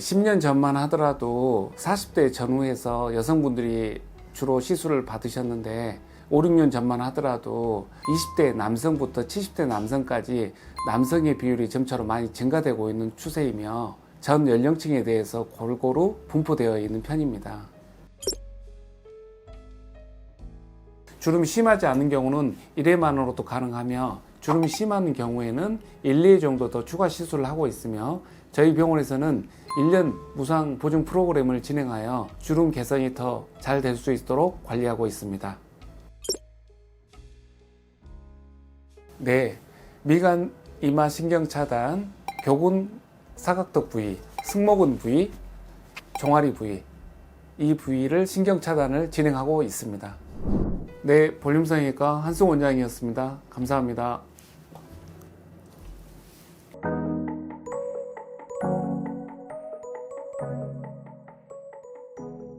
10년 전만 하더라도 40대 전후에서 여성분들이 주로 시술을 받으셨는데 5, 6년 전만 하더라도 20대 남성부터 70대 남성까지 남성의 비율이 점차로 많이 증가되고 있는 추세이며 전 연령층에 대해서 골고루 분포되어 있는 편입니다. 주름이 심하지 않은 경우는 1회만으로도 가능하며 주름이 심한 경우에는 1, 2회 정도 더 추가 시술을 하고 있으며 저희 병원에서는 1년 무상 보증 프로그램을 진행하여 주름 개선이 더 잘 될 수 있도록 관리하고 있습니다. 네, 미간 이마 신경 차단, 교군 사각턱 부위, 승모근 부위, 종아리 부위 이 부위를 신경 차단을 진행하고 있습니다. 네, 볼륨 성형외과 한승 원장이었습니다. 감사합니다.